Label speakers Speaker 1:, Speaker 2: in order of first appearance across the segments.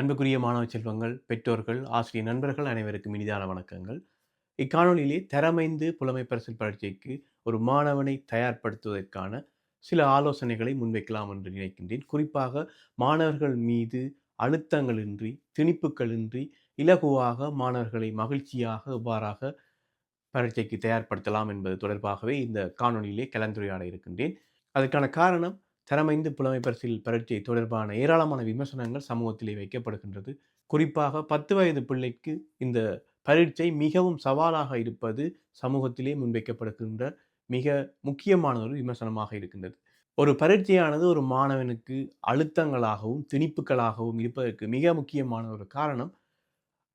Speaker 1: அன்புக்குரிய மாணவ செல்வங்கள் பெற்றோர்கள் ஆசிரியர் நண்பர்கள் அனைவருக்கும் இனிதான வணக்கங்கள். இக்காணொலியிலே தரமைந்து புலமை பரிசல் பரீட்சைக்கு ஒரு மாணவனை தயார்படுத்துவதற்கான சில ஆலோசனைகளை முன்வைக்கலாம் என்று நினைக்கின்றேன். குறிப்பாக மாணவர்கள் மீது அழுத்தங்களின்றி திணிப்புகளின்றி இலகுவாக மாணவர்களை மகிழ்ச்சியாக இவ்வாறாக பரீட்சைக்கு தயார்படுத்தலாம் என்பது தொடர்பாகவே இந்த காணொலியிலே கலந்துரையாட இருக்கின்றேன். அதற்கான காரணம் தரமைந்து புலமை பரிசில் பரீட்சை தொடர்பான ஏராளமான விமர்சனங்கள் சமூகத்திலே வைக்கப்படுகின்றது. குறிப்பாக பத்து வயது பிள்ளைக்கு இந்த பரீட்சை மிகவும் சவாலாக இருப்பது சமூகத்திலே முன்வைக்கப்படுகின்ற மிக முக்கியமான ஒரு விமர்சனமாக இருக்கின்றது. ஒரு பரீட்சையானது ஒரு மாணவனுக்கு அழுத்தங்களாகவும் திணிப்புகளாகவும் இருப்பதற்கு மிக முக்கியமான ஒரு காரணம்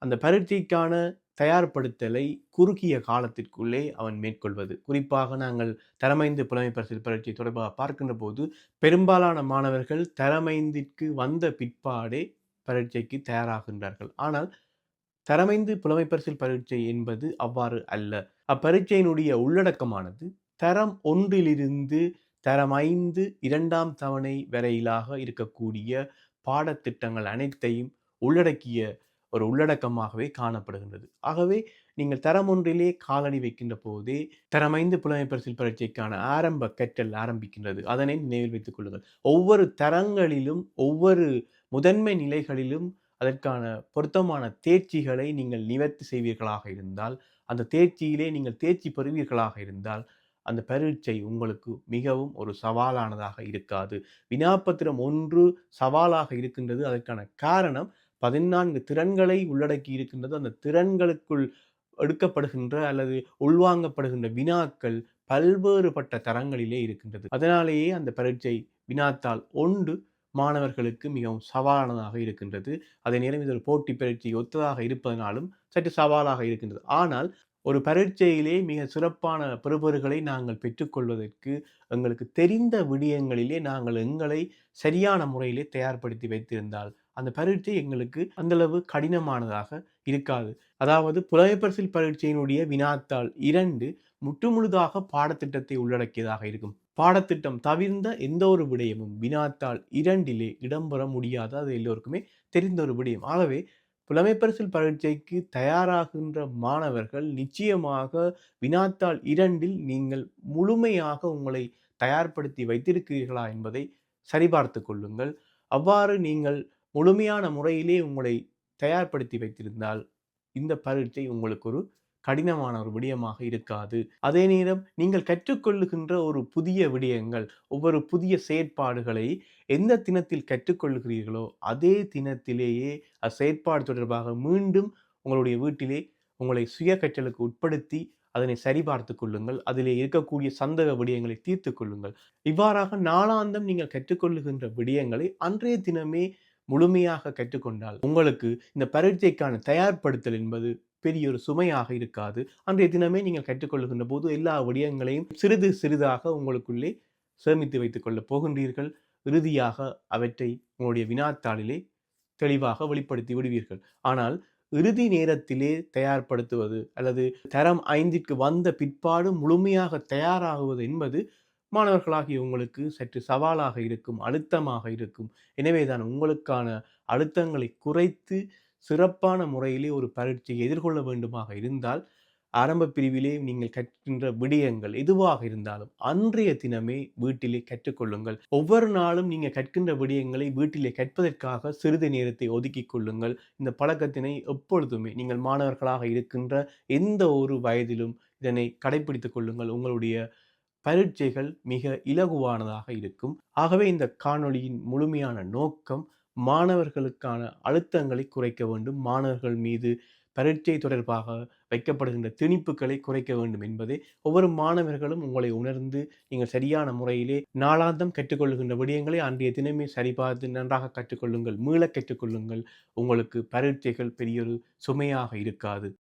Speaker 1: அந்த பரீட்சைக்கான தயார்படுத்தலை குறுகிய காலத்திற்குள்ளே அவன் மேற்கொள்வது. குறிப்பாக நாங்கள் தரமைந்து புலமை பரிசில் பரீட்சை தொடர்பாக பார்க்கின்ற போது பெரும்பாலான மாணவர்கள் தரமைந்திற்கு வந்த பிற்பாடே பரீட்சைக்கு தயாராகின்றார்கள். ஆனால் தரமைந்து புலமை பரிசில் பரீட்சை என்பது அவ்வாறு அல்ல. அப்பரீட்சையினுடைய உள்ளடக்கமானது தரம் ஒன்றிலிருந்து தரம் ஐந்து இரண்டாம் தவணை வரையிலாக இருக்கக்கூடிய பாடத்திட்டங்கள் அனைத்தையும் உள்ளடக்கிய ஒரு உள்ளடக்கமாகவே காணப்படுகின்றது. ஆகவே நீங்கள் தரம் ஒன்றிலே காலணி வைக்கின்ற போதே தரமைந்து புலமை பரிசில் பரீட்சைக்கான ஆரம்ப கற்றல் ஆரம்பிக்கின்றது. அதனை நினைவில் வைத்துக் கொள்ளுங்கள். ஒவ்வொரு தரங்களிலும் ஒவ்வொரு முதன்மை நிலைகளிலும் அதற்கான பொருத்தமான தேர்ச்சிகளை நீங்கள் நிவர்த்தி செய்வீர்களாக இருந்தால் அந்த தேர்ச்சியிலே நீங்கள் தேர்ச்சி பெறுவீர்களாக இருந்தால் அந்த பரீட்சை உங்களுக்கு மிகவும் ஒரு சவாலானதாக இருக்காது. வினாப்பத்திரம் ஒன்று சவாலாக இருக்கின்றது. அதற்கான காரணம் பதினான்கு திறன்களை உள்ளடக்கி இருக்கின்றது அந்த திறன்களுக்குள் எடுக்கப்படுகின்ற அல்லது உள்வாங்கப்படுகின்ற வினாக்கள் பல்வேறுபட்ட தரங்களிலே இருக்கின்றது. அதனாலேயே அந்த பரீட்சை வினாத்தால் ஒன்று மாணவர்களுக்கு மிகவும் சவாலானதாக இருக்கின்றது. அதே நேரம் இது ஒரு போட்டி பரீட்சை ஒத்ததாக இருப்பதனாலும் சற்று சவாலாக இருக்கின்றது. ஆனால் ஒரு பரீட்சையிலே மிக சிறப்பான பெறுபர்களை நாங்கள் பெற்றுக்கொள்வதற்கு எங்களுக்கு தெரிந்த விடயங்களிலே நாங்கள் எங்களை சரியான முறையிலே தயார்படுத்தி வைத்திருந்தால் அந்த பரீட்சை எங்களுக்கு அந்தளவு கடினமானதாக இருக்காது. அதாவது புலமைப்பரிசில் பரீட்சையினுடைய வினாத்தாள் இரண்டு முற்றுமுழுதாக பாடத்திட்டத்தை உள்ளடக்கியதாக இருக்கும். பாடத்திட்டம் தவிர்ந்த எந்த ஒரு விடயமும் வினாத்தாள் இரண்டிலே இடம்பெற முடியாது. அது எல்லோருக்குமே தெரிந்த ஒரு விடயம். ஆகவே புலமைப்பரிசில் பரீட்சைக்கு தயாராகின்ற மாணவர்கள் நிச்சயமாக வினாத்தாள் இரண்டில் நீங்கள் முழுமையாக உங்களை தயார்படுத்தி வைத்திருக்கிறீர்களா என்பதை சரிபார்த்து கொள்ளுங்கள். அவ்வாறு நீங்கள் முழுமையான முறையிலே உங்களை தயார்படுத்தி வைத்திருந்தால் இந்த பரீட்சை உங்களுக்கு ஒரு கடினமான ஒரு விடயமாக இருக்காது. அதே நேரம் நீங்கள் கற்றுக்கொள்ளுகின்ற ஒரு புதிய விடயங்கள் ஒவ்வொரு புதிய செயற்பாடுகளை எந்த தினத்தில் கற்றுக்கொள்கிறீர்களோ அதே தினத்திலேயே அச்செயற்பாடு தொடர்பாக மீண்டும் உங்களுடைய வீட்டிலே உங்களை சுய கற்றலுக்கு உட்படுத்தி அதனை சரிபார்த்து கொள்ளுங்கள். அதிலே இருக்கக்கூடிய சந்தக விடயங்களை தீர்த்து கொள்ளுங்கள். இவ்வாறாக நாளாந்தம் நீங்கள் கற்றுக்கொள்ளுகின்ற விடயங்களை அன்றைய தினமே முழுமையாக கற்றுக்கொண்டால் உங்களுக்கு இந்த பரீட்சைக்கான தயார்படுத்தல் என்பது பெரிய ஒரு சுமையாக இருக்காது. அன்றைய தினமே நீங்கள் கற்றுக்கொள்ளுகின்ற போது எல்லா விடயங்களையும் சிறிது சிறிதாக உங்களுக்குள்ளே சேமித்து வைத்துக் கொள்ளப் போகின்றீர்கள். இறுதியாக அவற்றை உங்களுடைய வினாத்தாளிலே தெளிவாக வெளிப்படுத்தி விடுவீர்கள். ஆனால் இறுதி நேரத்திலே தயார்படுத்துவது அல்லது தரம் ஐந்திற்கு வந்த பிற்பாடு முழுமையாக தயாராகுவது என்பது மாணவர்களாகிய உங்களுக்கு சற்று சவாலாக இருக்கும் அழுத்தமாக இருக்கும். எனவேதான் உங்களுக்கான அழுத்தங்களை குறைத்து சிறப்பான முறையிலே ஒரு பரீட்சையை எதிர்கொள்ள வேண்டுமாக இருந்தால் ஆரம்ப பிரிவிலே நீங்கள் கற்கின்ற விடயங்கள் எதுவாக இருந்தாலும் அன்றைய தினமே வீட்டிலே கற்றுக்கொள்ளுங்கள். ஒவ்வொரு நாளும் நீங்கள் கற்கின்ற விடயங்களை வீட்டிலே கற்பதற்காக சிறிது நேரத்தை ஒதுக்கி கொள்ளுங்கள். இந்த பழக்கத்தினை எப்பொழுதுமே நீங்கள் மாணவர்களாக இருக்கின்ற எந்த ஒரு வயதிலும் இதனை கடைபிடித்துக் கொள்ளுங்கள். உங்களுடைய பரீட்சைகள் மிக இலகுவானதாக இருக்கும். ஆகவே இந்த காணொளியின் முழுமையான நோக்கம் மாணவர்களுக்கான அழுத்தங்களை குறைக்க வேண்டும். மாணவர்கள் மீது பரீட்சை தொடர்பாக வைக்கப்படுகின்ற திணிப்புகளை குறைக்க வேண்டும் என்பதே ஒவ்வொரு மாணவர்களும் உங்களை உணர்ந்து நீங்கள் சரியான முறையிலே நாளாந்தம் கற்றுக்கொள்ளுகின்ற விடயங்களை அன்றைய தினமே சரிபார்த்து நன்றாக கற்றுக்கொள்ளுங்கள் மீள கற்றுக்கொள்ளுங்கள். உங்களுக்கு பரீட்சைகள் பெரியொரு சுமையாக இருக்காது.